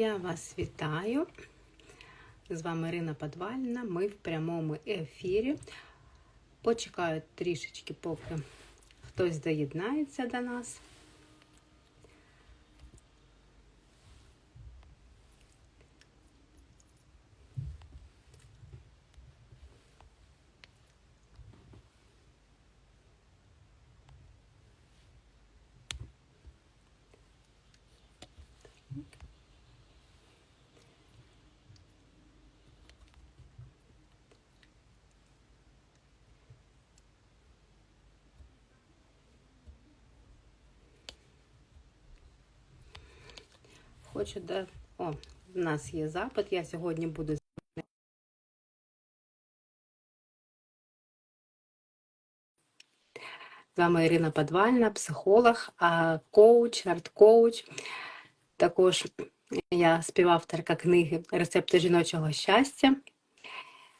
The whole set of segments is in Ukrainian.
Я вас вітаю. З вами Ірина Подвальна. Ми в прямому ефірі. Почекаю трішечки, поки хтось доєднається до нас. Хочу да. О, в нас є запит. Я сьогодні буду. З вами Ірина Подвальна, психолог, коуч, арт-коуч. Також я співавторка книги Рецепти жіночого щастя.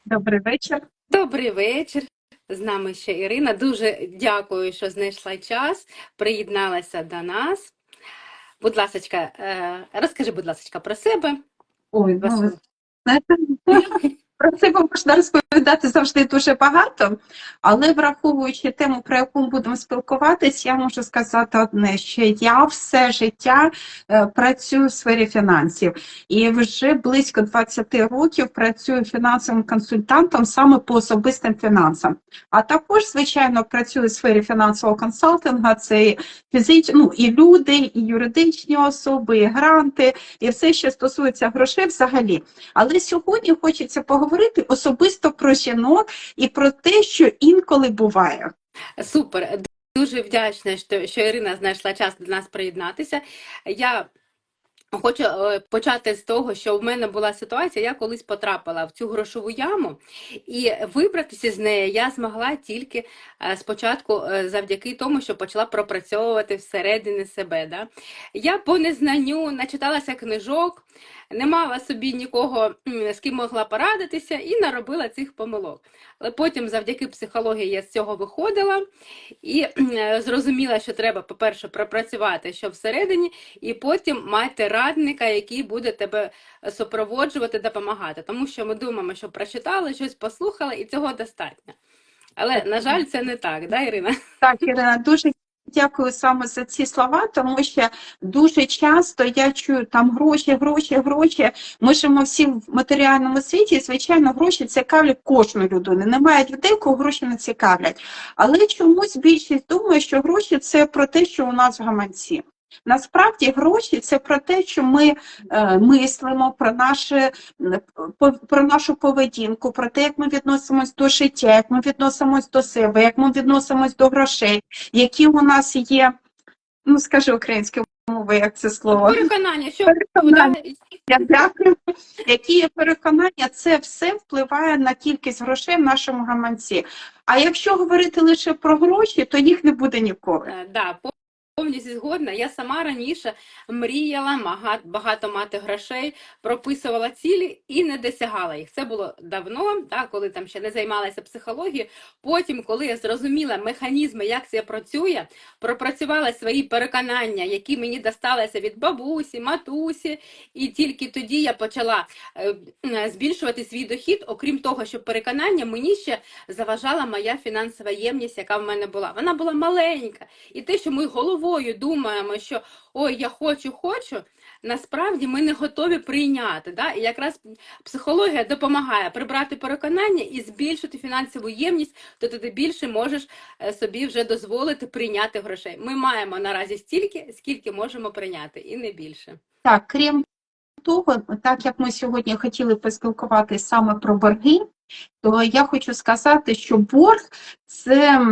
Добрий вечір. Добрий вечір. З нами ще Ірина. Дуже дякую, що знайшла час, приєдналася до нас. Будь ласка, е, розкажи, будь ласка, про себе. Ой, ну, Вас- про себе можна розповідати завжди дуже багато, але враховуючи тему, про яку ми будемо спілкуватись, я можу сказати одне, що я все життя е, працюю в сфері фінансів і вже близько 20 років працюю фінансовим консультантом саме по особистим фінансам. А також, звичайно, працюю в сфері фінансового консалтингу, це і фізичні, ну, і люди, і юридичні особи, і гранти, і все, що стосується грошей взагалі. Але сьогодні хочеться поговорити особисто про жінок і про те, що інколи буває. Супер. Дуже вдячна, що, що Ірина знайшла час до нас приєднатися. Я хочу е, почати з того, що в мене була ситуація, я колись потрапила в цю грошову яму, і вибратися з неї я змогла тільки е, спочатку е, завдяки тому, що почала пропрацьовувати всередині себе. Да? Я по незнанню начиталася книжок, не мала собі нікого, з ким могла порадитися, і наробила цих помилок. Але потім, завдяки психології, я з цього виходила і зрозуміла, що треба, по-перше, пропрацювати що всередині, і потім мати радника, який буде тебе супроводжувати, допомагати. Тому що ми думаємо, що прочитали, щось послухали, і цього достатньо. Але, на жаль, це не так, да, Ірина? Так, Ірина, дуже дякую саме за ці слова, тому що дуже часто я чую там гроші, гроші, гроші. Ми живемо всі в матеріальному світі, і, звичайно, гроші цікавлять кожну людину. Немає людей, кого гроші не цікавлять. Але чомусь більшість думає, що гроші це про те, що у нас в гаманці. Насправді гроші це про те, що ми е, мислимо, про, наше, про нашу поведінку, про те, як ми відносимось до життя, як ми відносимось до себе, як ми відносимось до грошей, які у нас є, ну скажи українською мовою, як це слово. Переконання, що Переконання. Я дякую. Які є переконання, це все впливає на кількість грошей в нашому гаманці. А якщо говорити лише про гроші, то їх не буде ніколи. Е, Да, повністю згодна. Я сама раніше мріяла багато мати грошей, прописувала цілі і не досягала їх. Це було давно, да, коли там ще не займалася психологією. Потім, коли я зрозуміла механізми, як це працює, пропрацювала свої переконання, які мені досталися від бабусі, матусі, і тільки тоді я почала е, збільшувати свій дохід. Окрім того, що переконання мені ще заважала моя фінансова ємність, яка в мене була. Вона була маленька. І те, що ми головою думаємо, що ой, я хочу, хочу, насправді ми не готові прийняти. Да? І якраз психологія допомагає прибрати переконання і збільшити фінансову ємність, то ти більше можеш е, собі вже дозволити прийняти грошей. Ми маємо наразі стільки, скільки можемо прийняти, і не більше. Так, крім того, так як ми сьогодні хотіли поспілкуватися саме про борги, то я хочу сказати, що борг це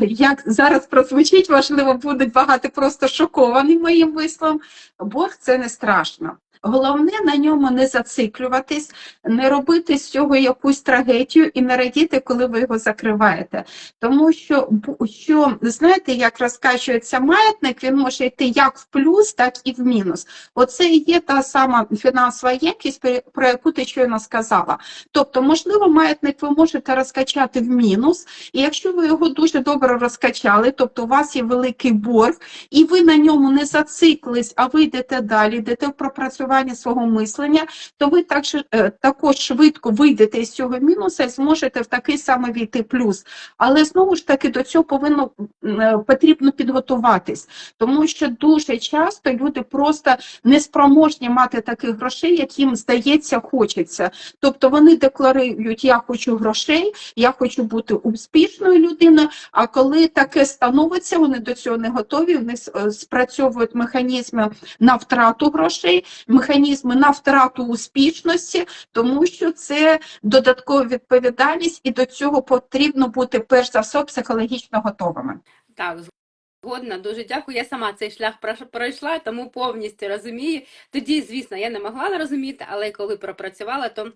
як зараз прозвучить, можливо, будуть багато просто шоковані моїм висловом. Борг це не страшно. Головне на ньому не зациклюватись, не робити з цього якусь трагедію і не радіти, коли ви його закриваєте. Тому що, що знаєте, як розкачується маятник, він може йти як в плюс, так і в мінус. Оце і є та сама фінансова ємкість, про- яку ти щойно сказала. Тобто, можливо, маятник ви можете розкачати в мінус, і якщо ви його дуже добре розкачали, тобто у вас є великий борг, і ви на ньому не зациклись, а ви йдете далі, йдете в пропрацювання налаштування свого мислення, то ви так, е, також швидко вийдете з цього мінуса і зможете в такий самий війти плюс. Але знову ж таки до цього повинно е, потрібно підготуватись, тому що дуже часто люди просто неспроможні мати таких грошей, як їм здається, хочеться. Тобто вони декларують, я хочу грошей, я хочу бути успішною людиною. А коли таке становиться, вони до цього не готові. Вони е, спрацьовують механізми на втрату грошей, механізми на втрату успішності, тому що це додаткова відповідальність, і до цього потрібно бути перш за все психологічно готовими. Так, згодна, дуже дякую. Я сама цей шлях пройшла, тому повністю розумію. Тоді, звісно, я не могла розуміти, але коли пропрацювала, то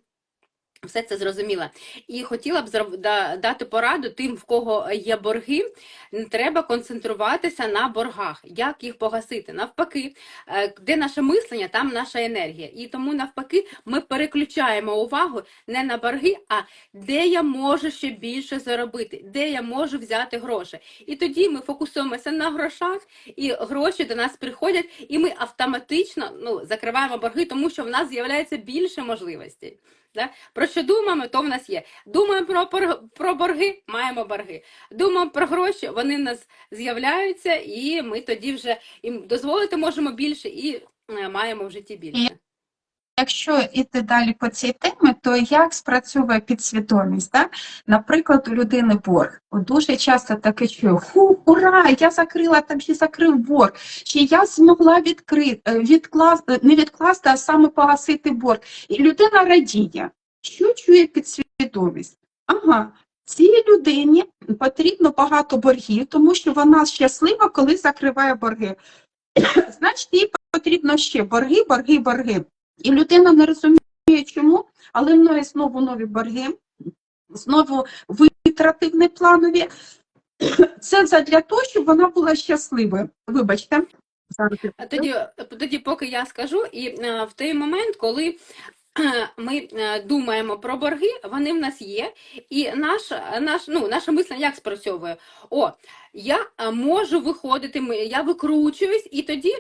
все це зрозуміла. І хотіла б дати пораду тим, в кого є борги. Не треба концентруватися на боргах, як їх погасити. Навпаки, е, де наше мислення, там наша енергія. І тому, навпаки, ми переключаємо увагу не на борги, а де я можу ще більше заробити, де я можу взяти гроші. І тоді ми фокусуємося на грошах, і гроші до нас приходять, і ми автоматично ну, закриваємо борги, тому що в нас з'являється більше можливостей. Да? Про що думаємо, то в нас є. Думаємо про, про борги, маємо борги. Думаємо про гроші, вони в нас з'являються, і ми тоді вже їм дозволити можемо більше і е, маємо в житті більше. Якщо йти далі по цій темі, то як спрацьовує підсвідомість? Да? Наприклад, у людини борг. Дуже часто таке чую, фу, ура, я закрила там чи закрив борг, чи я змогла відкрити, відкласти, не відкласти, а саме погасити борг. І людина радіє. Що чує підсвідомість? Ага, цій людині потрібно багато боргів, тому що вона щаслива, коли закриває борги. Значить, їй потрібно ще борги, борги, борги. І людина не розуміє, чому, але в неї знову нові борги, знову витрати непланові. Це задля того, щоб вона була щасливою. Вибачте. Тоді, тоді, поки я скажу, і е, в той момент, коли е, ми е, думаємо про борги, вони в нас є, і наш, наш, ну, наше мислення як спрацьовує? О, я можу виходити, я викручуюсь, і тоді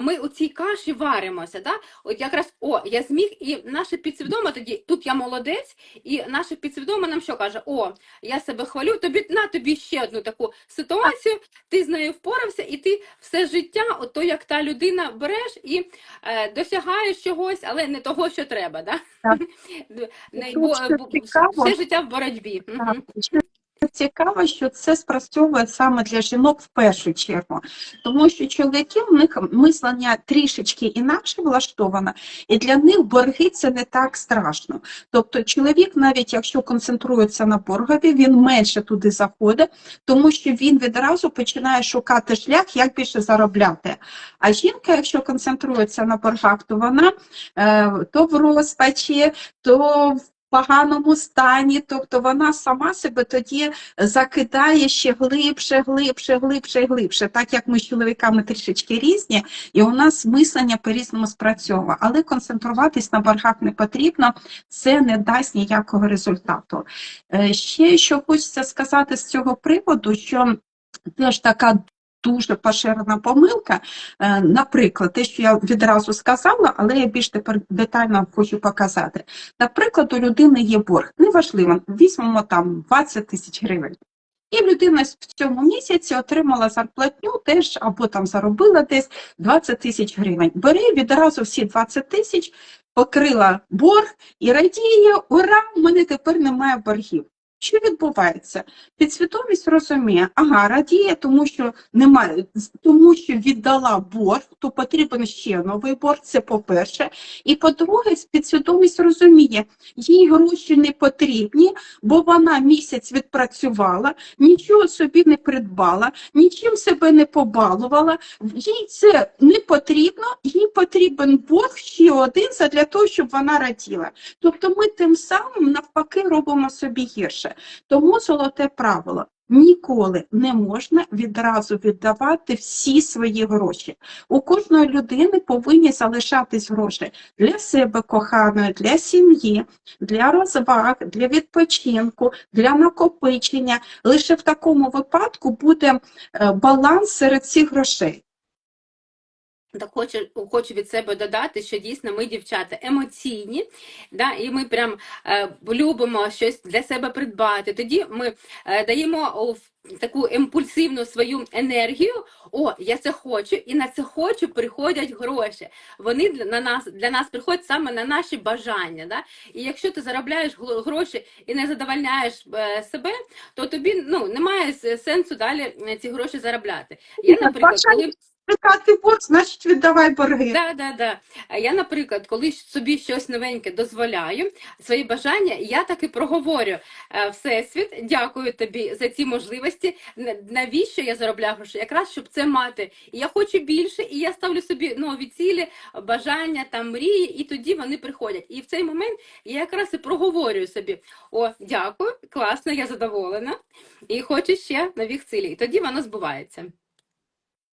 ми у цій каші варимося. Да? От якраз о, я зміг, і наше підсвідоме тоді, тут я молодець, і наше підсвідоме нам що каже: О, я себе хвалю, тобі на тобі ще одну таку ситуацію, ти з нею впорався, і ти все життя, ото як та людина береш і е, досягаєш чогось, але не того, що треба. Да? Так. Не- бо- бо- все життя в боротьбі. Так. Цікаво, що це спрацьовує саме для жінок в першу чергу, тому що чоловіки в них мислення трішечки інакше влаштоване, і для них борги це не так страшно. Тобто, чоловік, навіть якщо концентрується на боргові, він менше туди заходить, тому що він відразу починає шукати шлях, як більше заробляти. А жінка, якщо концентрується на боргах, то вона е, то в розпачі, то в поганому стані, тобто вона сама себе тоді закидає ще глибше, глибше, глибше, глибше, так як ми з чоловіками трішечки різні, і у нас мислення по-різному спрацьовує. Але концентруватись на боргах не потрібно, це не дасть ніякого результату. Е, Ще що хочеться сказати з цього приводу, що теж така дуже поширена помилка. Е, Наприклад, те, що я відразу сказала, але я більш тепер детально хочу показати. Наприклад, у людини є борг, неважливо, візьмемо там 20 тисяч гривень. І людина в цьому місяці отримала зарплатню теж або там заробила десь 20 тисяч гривень. Бере відразу всі 20 тисяч, покрила борг і радіє, ура, у мене тепер немає боргів. Що відбувається? Підсвідомість розуміє, ага, радіє, тому що немає, тому що віддала борг, то потрібен ще новий борг, це по-перше. І по-друге, підсвідомість розуміє, їй гроші не потрібні, бо вона місяць відпрацювала, нічого собі не придбала, нічим себе не побалувала. Їй це не потрібно, їй потрібен борг ще один для того, щоб вона раділа. Тобто ми тим самим навпаки робимо собі гірше. Тому золоте правило. Ніколи не можна відразу віддавати всі свої гроші. У кожної людини повинні залишатись гроші для себе коханої, для сім'ї, для розваг, для відпочинку, для накопичення. Лише в такому випадку буде е, баланс серед цих грошей. Так хочу, хочу від себе додати, що дійсно ми, дівчата, емоційні, да, і ми прям е, любимо щось для себе придбати. Тоді ми е, даємо в таку імпульсивну свою енергію. О, я це хочу, і на це хочу приходять гроші. Вони для на нас для нас приходять саме на наші бажання. Да? І якщо ти заробляєш гроші і не задовольняєш е, себе, то тобі ну немає сенсу далі е, ці гроші заробляти. Я, наприклад, коли Викати борг, значить віддавай борги. Да, да, да. Я, наприклад, коли собі щось новеньке дозволяю, свої бажання, я так і проговорю. Е, Всесвіт, дякую тобі за ці можливості. Н- Навіщо я заробляю гроші? Якраз щоб це мати. І я хочу більше, і я ставлю собі нові цілі, бажання, там мрії, і тоді вони приходять. І в цей момент я якраз і проговорюю собі: о, дякую, класно, я задоволена, і хочу ще нових цілей. І тоді воно збувається.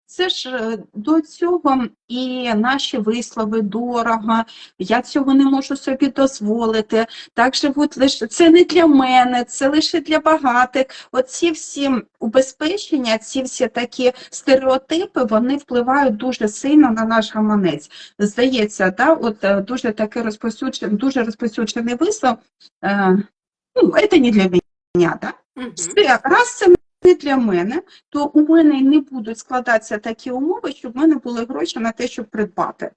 Це ж е, до цього і наші вислови дорого, я цього не можу собі дозволити. Так живуть лише це не для мене, це лише для багатих. Оці всі убезпечення, ці всі такі стереотипи, вони впливають дуже сильно на наш гаманець. Здається, да, от е, дуже таке розповсюджений, дуже розповсюджений вислов. Е, ну, це не для мене, да? Все, раз це не для мене, то у мене не будуть складатися такі умови, щоб в мене були гроші на те, щоб придбати.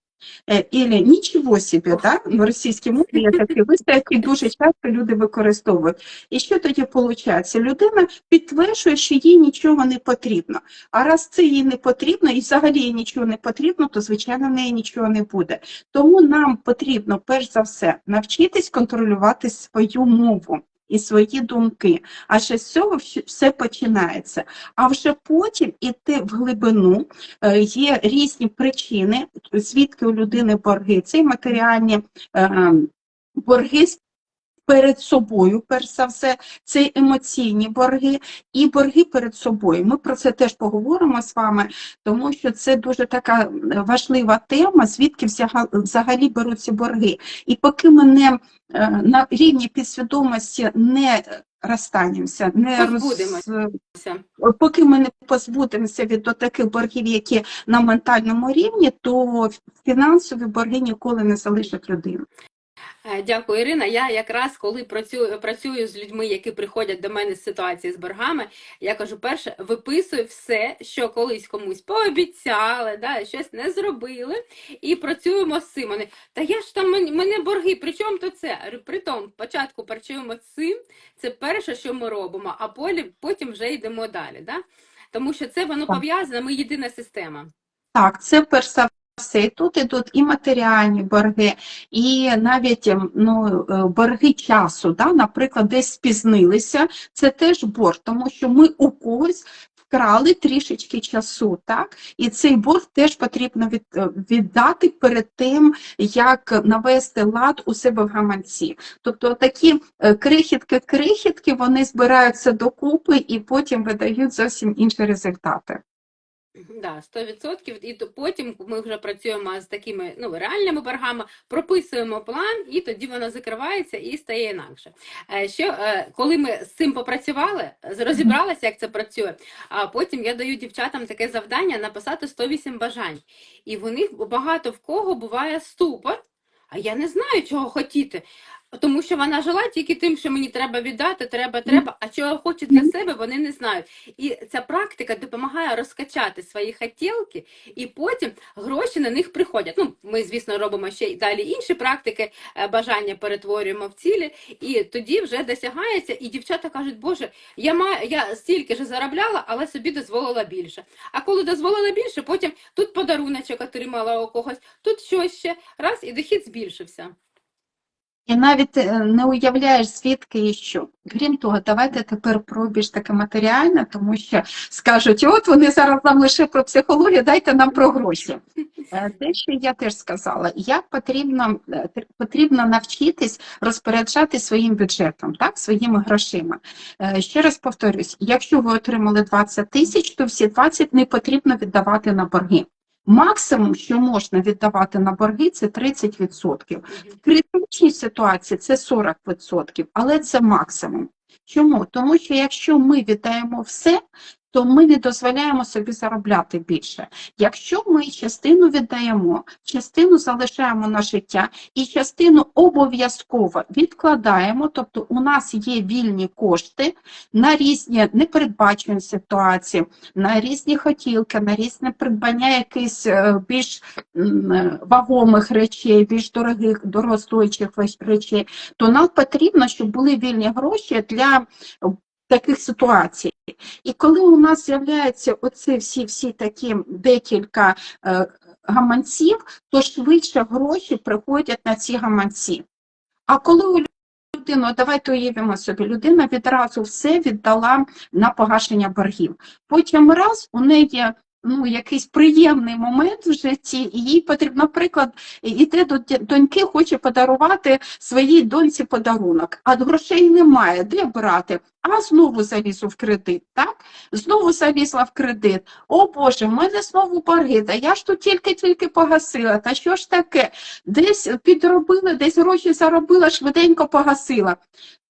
Е, Ілі нічого собі, да? в російській мові є такі вислови, які дуже часто люди використовують. І що тоді виходить? Людина підтверджує, що їй нічого не потрібно. А раз це їй не потрібно, і взагалі їй нічого не потрібно, то звичайно в неї нічого не буде. Тому нам потрібно перш за все навчитись контролювати свою мову і свої думки. А ще з цього все починається. А вже потім іти в глибину Е, є різні причини, звідки у людини борги. Це матеріальні е, борги з- перед собою, перш за все, це емоційні борги і борги перед собою. Ми про це теж поговоримо з вами, тому що це дуже така важлива тема, звідки взагалі беруться борги. І поки ми не е, на рівні підсвідомості не розстанемося, не роз... Поки ми не позбудемося від таких боргів, які на ментальному рівні, то фінансові борги ніколи не залишать людину. Е, Дякую, Ірина. Я якраз коли працюю, працюю з людьми, які приходять до мене з ситуації з боргами, я кажу, перше, виписую все, що колись комусь пообіцяли, да, щось не зробили, і працюємо з цим. Вони, та я ж там мен- мене борги, при чому то це? Я говорю, При тому, спочатку працюємо з цим, це перше, що ми робимо, а потім вже йдемо далі. Да? Тому що це воно пов'язане, ми єдина система. Так, це перш за все. І тут ідуть і матеріальні борги, і навіть ем, ну, е, борги часу. Да? Наприклад, десь спізнилися, це теж борг, тому що ми у когось вкрали трішечки часу, так? І цей борг теж потрібно від, е, віддати перед тим, як навести лад у себе в гаманці. Тобто такі е, крихітки-крихітки, вони збираються докупи і потім видають зовсім інші результати. Да, 100%. І потім ми вже працюємо з такими ну, реальними боргами, прописуємо план, і тоді воно закривається і стає інакше. Е, Що, е, коли ми з цим попрацювали, розібралися, як це працює, а потім я даю дівчатам таке завдання написати 108 бажань. І в них багато в кого буває ступор, а я не знаю, чого хотіти. Тому що вона жила тільки тим, що мені треба віддати, треба, треба, а чого хоче для себе, вони не знають. І ця практика допомагає розкачати свої хотілки, і потім гроші на них приходять. Ну, ми, звісно, робимо ще й далі інші практики, е, бажання перетворюємо в цілі, і тоді вже досягається. І дівчата кажуть, Боже, я маю, я стільки ж заробляла, але собі дозволила більше. А коли дозволила більше, потім тут подаруночок отримала у когось, тут щось ще раз, і дохід збільшився. І навіть е, не уявляєш, звідки і що. Крім того, давайте тепер про більш таке матеріальне, тому що скажуть, от вони зараз нам лише про психологію, дайте нам про гроші. Е, Те, що я теж сказала, як потрібно, е, потрібно навчитись розпоряджати своїм бюджетом, так, своїми грошима. Ще раз повторюсь, якщо ви отримали 20 тисяч, то всі 20 не потрібно віддавати на борги. Максимум, що можна віддавати на борги, це 30%. В критичній ситуації це 40%, але це максимум. Чому? Тому що якщо ми віддаємо все, то ми не дозволяємо собі заробляти більше. Якщо ми частину віддаємо, частину залишаємо на життя і частину обов'язково відкладаємо, тобто у нас є вільні кошти на різні непередбачені ситуації, на різні хотілки, на різне придбання якихось е, більш е, вагомих речей, більш дорогих, дорогостоячих речей, то нам потрібно, щоб були вільні гроші для таких ситуацій. І коли у нас з'являються оці всі всі такі декілька е, гаманців, то швидше гроші приходять на ці гаманці. А коли у людини, давайте уявимо собі, людина відразу все віддала на погашення боргів. Потім раз у неї ну, якийсь приємний момент в житті, і їй потрібно, наприклад, іде до доньки, хоче подарувати своїй доньці подарунок, а грошей немає, де брати? А знову залізу в кредит, так? Знову залізла в кредит. О Боже, в мене знову борги, та я ж тут тільки-тільки погасила, та що ж таке? Десь підробила, десь гроші заробила, швиденько погасила.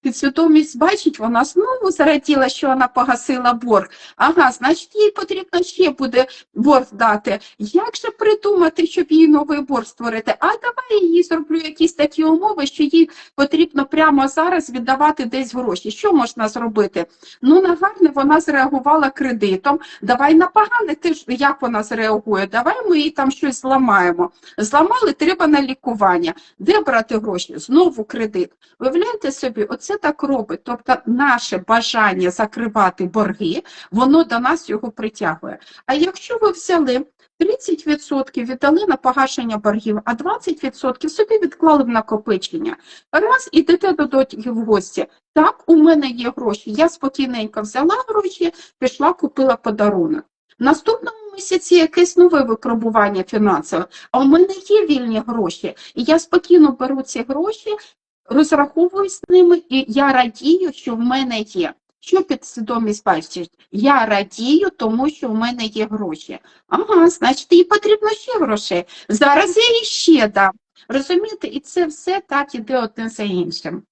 Підсвідомість бачить, вона знову зараділа, що вона погасила борг. Ага, значить, їй потрібно ще буде борг дати. Як же придумати, щоб їй новий борг створити? А давай їй зроблю якісь такі умови, що їй потрібно прямо зараз віддавати десь гроші. Що можна зробити? Ну, на гарне вона зреагувала кредитом. Давай на погане, ти ж як вона зреагує? Давай ми їй там щось зламаємо. Зламали, треба на лікування. Де брати гроші? Знову кредит. Виявляєте собі, оце так робить. Тобто наше бажання закривати борги, воно до нас його притягує. А якщо ви взяли 30% віддали на погашення боргів, а 20% собі відклали в накопичення. Раз ідете до дочки в гості. Так, у мене є гроші. Я спокійненько взяла гроші, пішла, купила подарунок. Наступному місяці якесь нове випробування фінансове, а у мене є вільні гроші, і я спокійно беру ці гроші, розраховую з ними, і я радію, що в мене є. Що підсвідомість бачить? Я радію, тому що в мене є гроші. Ага, значить, їй потрібно ще грошей. Зараз я їй ще дам. Розумієте, і це все так іде одне за іншим.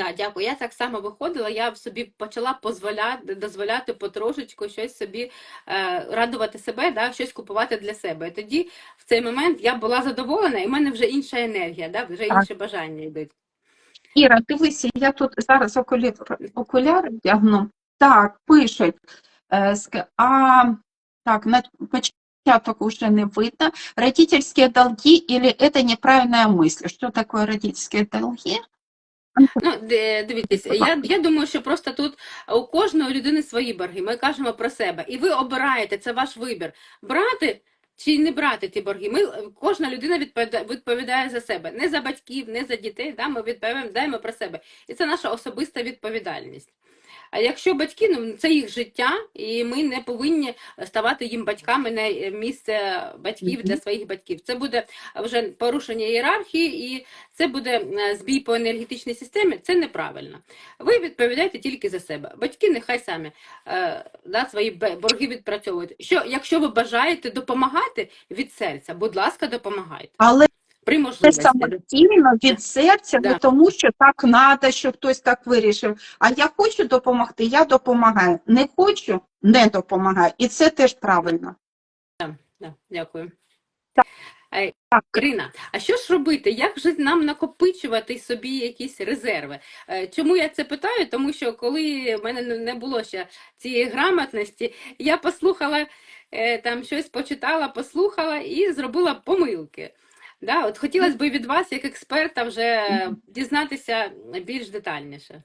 Да, дякую. Я так само виходила, я собі почала позволяти, дозволяти потрошечку щось собі е, радувати себе, да, щось купувати для себе. І тоді в цей момент я була задоволена, і в мене вже інша енергія, да, вже Так. інші бажання йдуть. Іра, дивися, я тут зараз окуляри, окуляри вдягну. Так, пишуть. Е, А, так, на початок уже не видно. Родительские долги или это неправильная мысль? Что такое родительские долги? Ну, дивіться, я, я думаю, що просто тут у кожної людини свої борги. Ми кажемо про себе. І ви обираєте, це ваш вибір. Брати чи не брати ті борги. Ми, кожна людина відповідає, відповідає за себе. Не за батьків, не за дітей. Да? Ми відповідаємо про себе. І це наша особиста відповідальність. А якщо батьки, ну це їх життя, і ми не повинні ставати їм батьками на місце батьків для своїх батьків. Це буде вже порушення ієрархії, і це буде е, збій по енергетичній системі. Це неправильно. Ви відповідаєте тільки за себе. Батьки нехай самі е, да, свої борги відпрацьовують. Що, якщо ви бажаєте допомагати від серця, будь ласка, допомагайте. Але При це можливості. самостійно від серця, Да. не тому що так треба, що хтось так вирішив. А я хочу допомогти, я допомагаю. Не хочу, не допомагаю. І це теж правильно. Да, дякую. Так. Так. Ірина, а що ж робити? Як же нам накопичувати собі якісь резерви? Е, Чому я це питаю? Тому що коли в мене не- не було ще цієї грамотності, я послухала е, там щось почитала, послухала і зробила помилки. Да, от хотілося б від вас, як експерта, вже дізнатися більш детальніше.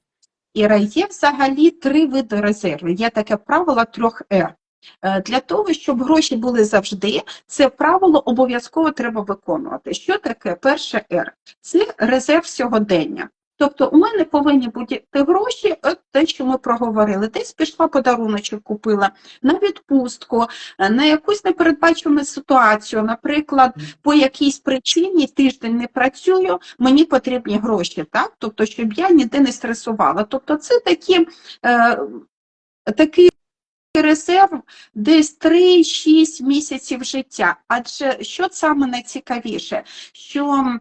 Іра, є взагалі три види резерву. Є таке правило трьох Р. Е, Для того, щоб гроші були завжди, це правило обов'язково треба виконувати. Що таке перше Р? Це резерв сьогодення. Тобто у мене повинні бути гроші, от те, що ми проговорили. Десь пішла подаруночок купила на відпустку, е, на якусь непередбачену ситуацію. Наприклад, по якійсь причині тиждень не працюю, мені потрібні гроші, так? Тобто, щоб я ніде не стресувала. Тобто, це такі, е, такий резерв десь 3-6 місяців життя. Адже що саме найцікавіше, що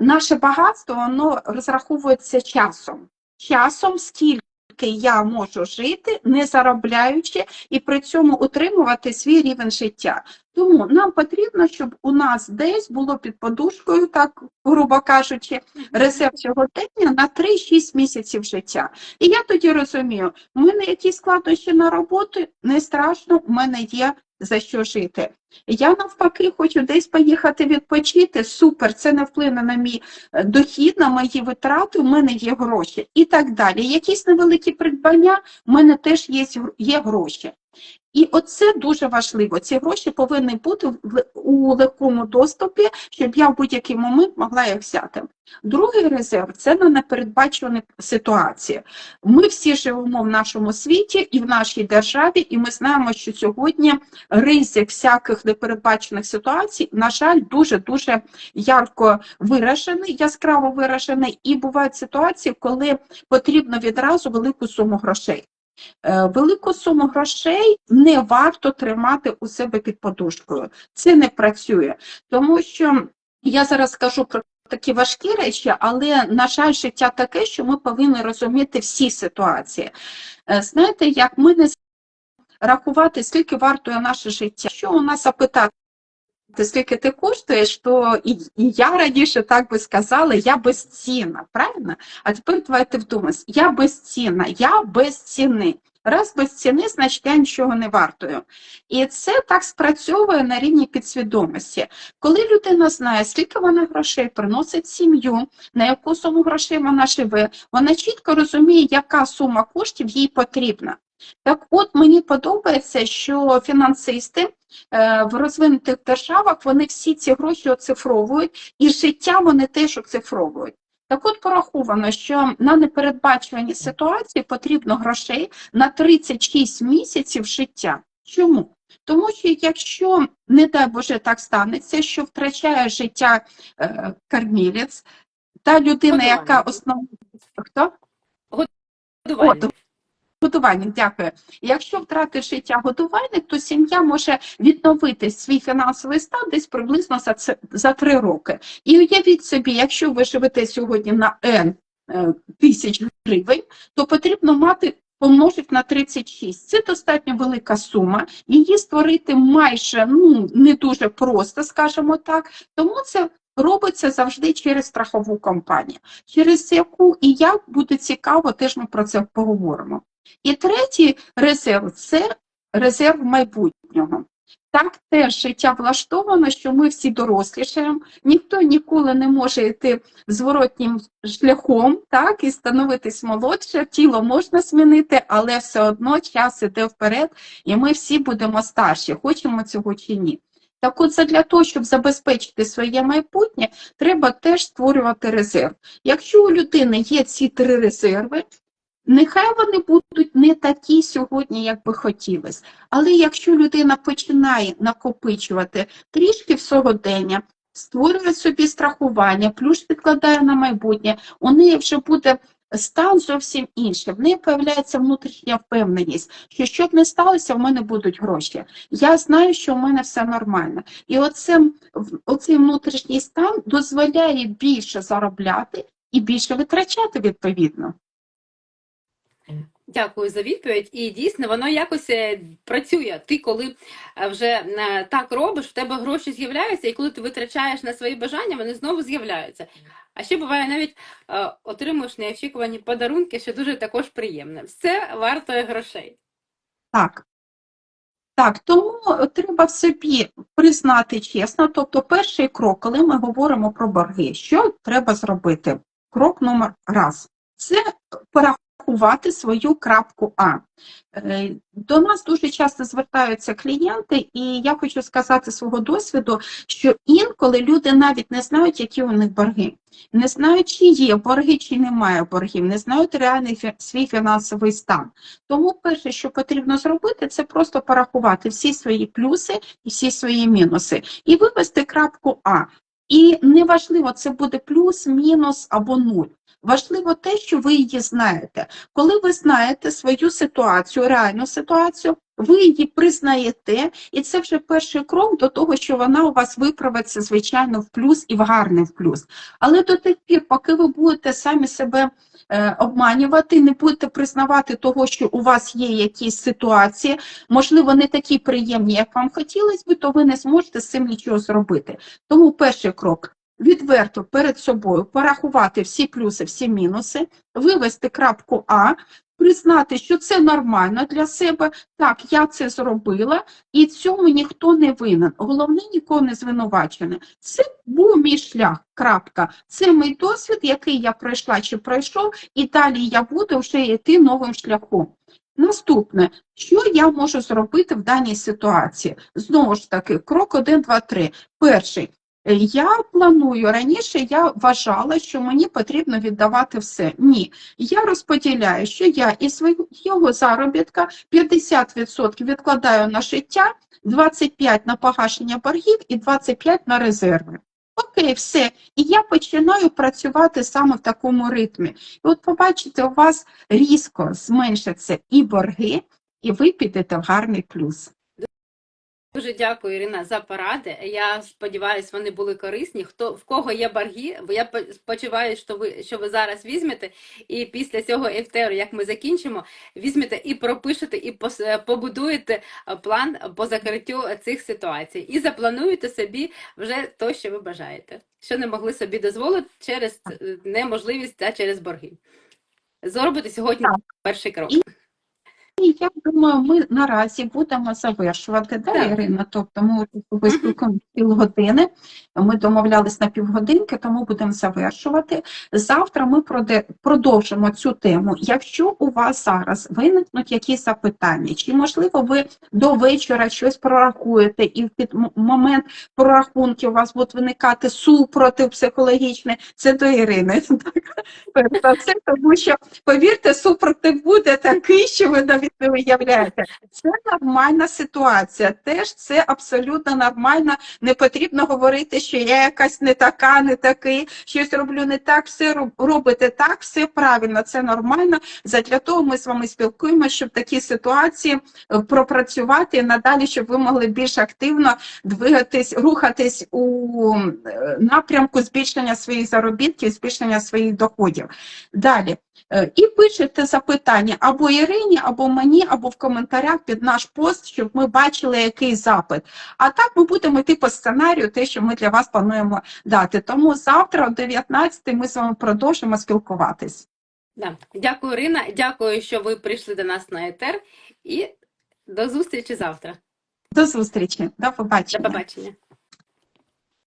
наше багатство воно розраховується часом. Часом скільки? я можу жити, не заробляючи і при цьому утримувати свій рівень життя. Тому нам потрібно, щоб у нас десь було під подушкою, так грубо кажучи, резерв сьогодення на 3-6 місяців життя. І я тоді розумію, у мене якісь складнощі на роботу, не страшно, у мене є за що жити. Я навпаки хочу десь поїхати відпочити. Супер, це не вплине на мій е, дохід, на мої витрати, у мене є гроші і так далі. Якісь невеликі придбання, у мене теж є, є гроші. І оце дуже важливо. Ці гроші повинні бути у легкому доступі, щоб я в будь-який момент могла їх взяти. Другий резерв це на непередбачувані ситуації. Ми всі живемо в нашому світі і в нашій державі, і ми знаємо, що сьогодні ризик всяких непередбачених ситуацій, на жаль, дуже дуже ярко виражений, яскраво виражений, і бувають ситуації, коли потрібно відразу велику суму грошей. Е, Велику суму грошей не варто тримати у себе під подушкою. Це не працює, тому що я зараз скажу про такі важкі речі, але на жаль, життя таке, що ми повинні розуміти всі ситуації. Е, Знаєте, як ми не рахувати, скільки вартує наше життя, що у нас запитати. Скільки ти коштуєш, то і, і я раніше так би сказала, я безцінна, правильно? А тепер давайте вдумайся, я безцінна, я без ціни. Раз без ціни, значить я нічого не вартую. І це так спрацьовує на рівні підсвідомості. Коли людина знає, скільки вона грошей приносить сім'ю, на яку суму грошей вона живе, вона чітко розуміє, яка сума коштів їй потрібна. Так от мені подобається, що фінансисти в розвинутих державах вони всі ці гроші оцифровують, і життя вони теж оцифровують. Так от пораховано, що на непередбачувані ситуації потрібно грошей на 36 місяців життя. Чому? Тому що якщо, не дай Боже, так станеться, що втрачає життя е, кормілець, та людина, яка Годувальник. основна хто? Годувальник. Годувальник, дякую. Якщо втратить життя годувальник, то сім'я може відновити свій фінансовий стан десь приблизно за, за три роки. І уявіть собі, якщо ви живете сьогодні на N е, тисяч гривень, то потрібно мати помножити на 36. Це достатньо велика сума. Її створити майже ну, не дуже просто, скажімо так. Тому це робиться завжди через страхову компанію, через яку і як буде цікаво, теж ми про це поговоримо. І третій резерв це резерв майбутнього. Так теж життя влаштовано, що ми всі дорослішаємо, ніхто ніколи не може йти зворотнім шляхом, так, і становитись молодше, тіло можна змінити, але все одно час іде вперед, і ми всі будемо старші, хочемо цього чи ні. Так от, для того, щоб забезпечити своє майбутнє, треба теж створювати резерв. Якщо у людини є ці три резерви, Нехай вони будуть не такі сьогодні, як би хотілося. Але якщо людина починає накопичувати трішки в сьогодення, створює собі страхування, плюс відкладає на майбутнє, у неї вже буде стан зовсім інший. В неї появляється внутрішня впевненість, що що б не сталося, в мене будуть гроші. Я знаю, що в мене все нормально. І оце, оцей внутрішній стан дозволяє більше заробляти і більше витрачати відповідно. Дякую за відповідь. І дійсно воно якось е, працює. Ти коли е, вже е, так робиш, в тебе гроші з'являються, і коли ти витрачаєш на свої бажання, вони знову з'являються. А ще буває навіть отримуєш неочікувані подарунки, що дуже також приємне. Все вартує грошей. Так. Так, тому треба в собі признати чесно. Тобто, перший крок, коли ми говоримо про борги, що треба зробити? Крок номер раз це порахувати свою крапку А. Е, До нас дуже часто звертаються клієнти, і я хочу сказати свого досвіду, що інколи люди навіть не знають, які у них борги. Не знають, чи є борги, чи немає боргів, не знають реальний свій фінансовий стан. Тому перше, що потрібно зробити, це просто порахувати всі свої плюси і всі свої мінуси, і вивести крапку А. І неважливо, це буде плюс, мінус або нуль. Важливо те, що ви її знаєте. Коли ви знаєте свою ситуацію, реальну ситуацію, ви її признаєте, і це вже перший крок до того, що вона у вас виправиться, звичайно, в плюс і в гарний в плюс. Але до тих пір, поки ви будете самі себе е, обманювати, не будете признавати того, що у вас є якісь ситуації, можливо, не такі приємні, як вам хотілося би, то ви не зможете з цим нічого зробити. Тому перший крок відверто перед собою порахувати всі плюси, всі мінуси, вивести крапку А, признати, що це нормально для себе. Так, я це зробила, і цьому ніхто не винен. Головне, нікого не звинувачене. Це був мій шлях. Крапка. Це мій досвід, який я пройшла чи пройшов, і далі я буду вже йти новим шляхом. Наступне, що я можу зробити в даній ситуації? Знову ж таки, крок 1, 2, 3. Перший. Я планую раніше, я вважала, що мені потрібно віддавати все. Ні, я розподіляю, що я із свого заробітка 50% відкладаю на життя, 25% на погашення боргів і 25% на резерви. Окей, все. І я починаю працювати саме в такому ритмі. І от побачите, у вас різко зменшаться і борги, і ви підете в гарний плюс. Дуже дякую, Ірина, за поради. Я сподіваюся, вони були корисні. Хто в кого є борги, бо я по- сподіваюся, що ви що ви зараз візьмете, і після цього ефтеру, як ми закінчимо, візьмете і пропишете, і побудуєте план по закриттю цих ситуацій, і заплануєте собі вже те, що ви бажаєте, що не могли собі дозволити через е, неможливість та через борги. Зробите сьогодні Так. перший крок. Я думаю, ми наразі будемо завершувати, да, Так. Ірина? Тобто ми виступимо півгодини, ми домовлялись на півгодинки, тому будемо завершувати. Завтра ми продовжимо цю тему. Якщо у вас зараз виникнуть якісь запитання, чи можливо ви до вечора щось прорахуєте, і в під момент прорахунки у вас будуть виникати супротив психологічний, це до Ірини. Так, все, тому що повірте, супротив буде такий, що ви навіть не уявляєте. Це нормальна ситуація. Теж це абсолютно нормально. Не потрібно говорити, що я якась не така, не такий, щось роблю не так, все робите так, все правильно, це нормально. Задля того ми з вами спілкуємося, щоб такі ситуації е, пропрацювати і надалі, щоб ви могли більш активно двигатись, рухатись у е, напрямку збільшення своїх заробітків, збільшення своїх доходів. Далі. Е, І пишете запитання або Ірині, або мені, або в коментарях під наш пост, щоб ми бачили, який запит. А так ми будемо йти по сценарію, те, що ми для вас плануємо дати. Тому завтра о 19 ми з вами продовжимо спілкуватись. Да. Дякую, Ірина. Дякую, що ви прийшли до нас на етер. І до зустрічі завтра. До зустрічі, до побачення. До побачення.